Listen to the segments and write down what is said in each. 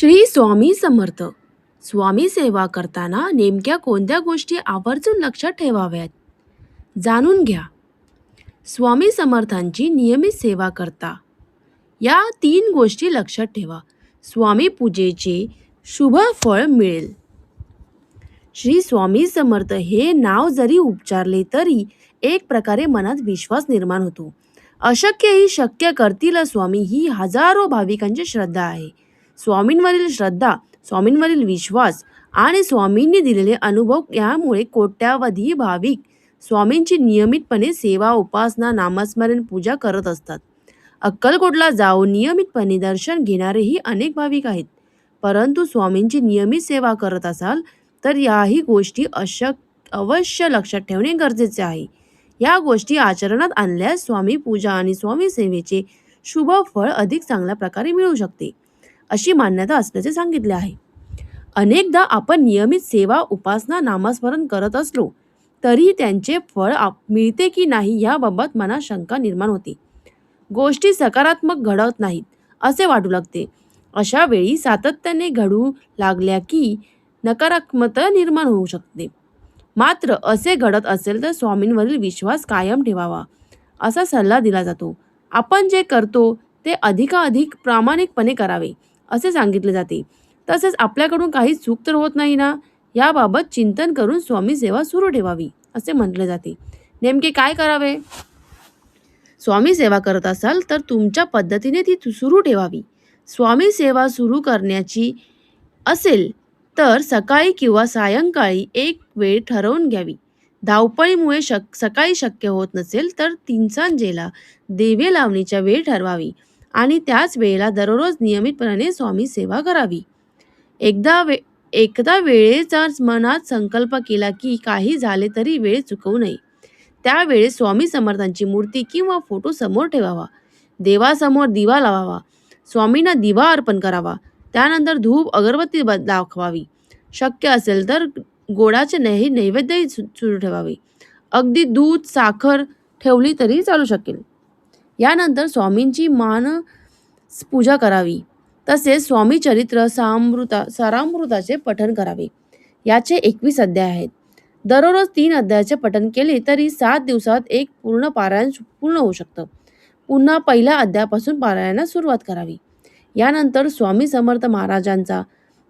श्री स्वामी समर्थ. स्वामी सेवा करताना नेमक्या कोणत्या गोष्टी आवर्जून लक्षात ठेवाव्यात? जाणून घ्या. स्वामी समर्थांची नियमित सेवा करता. या तीन गोष्टी लक्षात ठेवा. स्वामी पूजेचे शुभ फळ मिळेल. श्री स्वामी समर्थ हे नाव जरी उच्चारले तरी एक प्रकारे मनात विश्वास निर्माण होतो. अशक्य ही शक्य करतील स्वामी ही हजारो भाविकांची श्रद्धा आहे. स्वामींवरील श्रद्धा स्वामींवरील विश्वास आणि स्वामींनी दिलेले अनुभव यामुळे कोट्यावधी भाविक स्वामींची नियमितपणे सेवा उपासना नामस्मरण पूजा करत असतात. अक्कलकोटला जाऊन नियमितपणे दर्शन घेणारेही अनेक भाविक आहेत. परंतु स्वामींची नियमित सेवा करत असाल तर याही गोष्टी अशक अवश्य लक्षात ठेवणे गरजेचे आहे. या गोष्टी आचरणात आणल्यास स्वामी पूजा आणि स्वामी सेवेचे शुभ फळ अधिक चांगल्या प्रकारे मिळू शकते. अशी मान्यता असल्याचे सांगितले आहे. अनेकदा आपण नियमित सेवा उपासना नामस्मरण करत असलो तरी त्यांचे फळ आप- मिळते की नाही याबाबत मनात शंका निर्माण होते. गोष्टी सकारात्मक घडत नाहीत असे वाटू लागते. अशा वेळी सातत्याने घडू लागल्या की नकारात्मकता निर्माण होऊ शकते. मात्र असे घडत असेल तर स्वामींवरील विश्वास कायम ठेवावा असा सल्ला दिला जातो. आपण जे करतो ते अधिकाधिक प्रामाणिकपणे करावे. असे सांगितले जाते. तसेच आपल्याकडून काही चूक तर होत नाही ना? याबाबत चिंतन करून स्वामी सेवा सुरू ठेवावी असे म्हटले जाते. नेमके काय करावे? स्वामी सेवा करत असाल तर तुमच्या पद्धतीने ती सुरू ठेवावी. स्वामी सेवा सुरू करण्याची असेल तर सकाळी किंवा सायंकाळी एक वेळ ठरवून घ्यावी. धावपळीमुळे शक सकाळी शक्य होत नसेल तर तीन सांजेला देवे लावणीच्या वेळ ठरवावी. आणि त्याच वेळेला दररोज नियमितपणे स्वामी सेवा करावी. एकदा वे एकदा वेळेचा मनात संकल्प केला की काही झाले तरी वेळ चुकवू नये. त्यावेळेस स्वामी समर्थांची मूर्ती किंवा फोटो समोर ठेवावा. देवासमोर दिवा लावावा. स्वामींना दिवा अर्पण करावा. त्यानंतर धूप अगरबत्ती ब- दाखवावी. शक्य असेल तर गोडाचे नाही नैवेद्यही सु- सुरू ठेवावे. अगदी दूध साखर ठेवली तरी चालू शकेल. यानंतर स्वामींची मान पूजा करावी. तसेच स्वामी चरित्र सामृता सारामृताचे पठण करावे. याचे एकवीस अध्याय आहेत. दररोज तीन अध्यायाचे पठण केले तरी सात दिवसात एक पूर्ण पारायण पूर्ण होऊ शकतं. पुन्हा पहिल्या अध्यायापासून पारायणास सुरुवात करावी. यानंतर स्वामी समर्थ महाराजांचा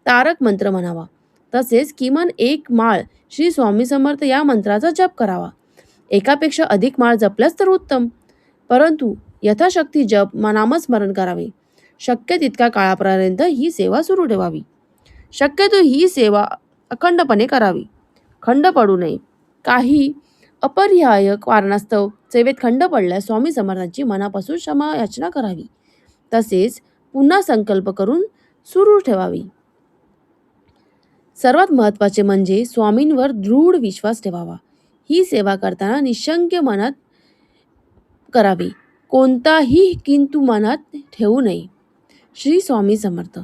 तारक मंत्र म्हणावा. तसेच किमान एक माळ श्री स्वामी समर्थ या मंत्राचा जप करावा. एकापेक्षा अधिक माळ जपल्यास तर उत्तम. परंतु यथाशक्ती जप म- नामस्मरण करावे. शक्य तितक्या काळापर्यंत ही सेवा सुरू ठेवावी. शक्यतो ही सेवा अखंडपणे करावी. खंड पडू नये. काही अपरिहाय कारणास्तव सेवेत खंड पडल्यास स्वामी समर्थांची मनापासून क्षमा याचना करावी. तसेच पुन्हा संकल्प करून सुरू ठेवावी. सर्वात महत्त्वाचे म्हणजे स्वामींवर दृढ विश्वास ठेवावा. ही सेवा करताना निशंक मनात करावे. कोणताही किंतु मनात ठेवू नये. श्री स्वामी समर्थ.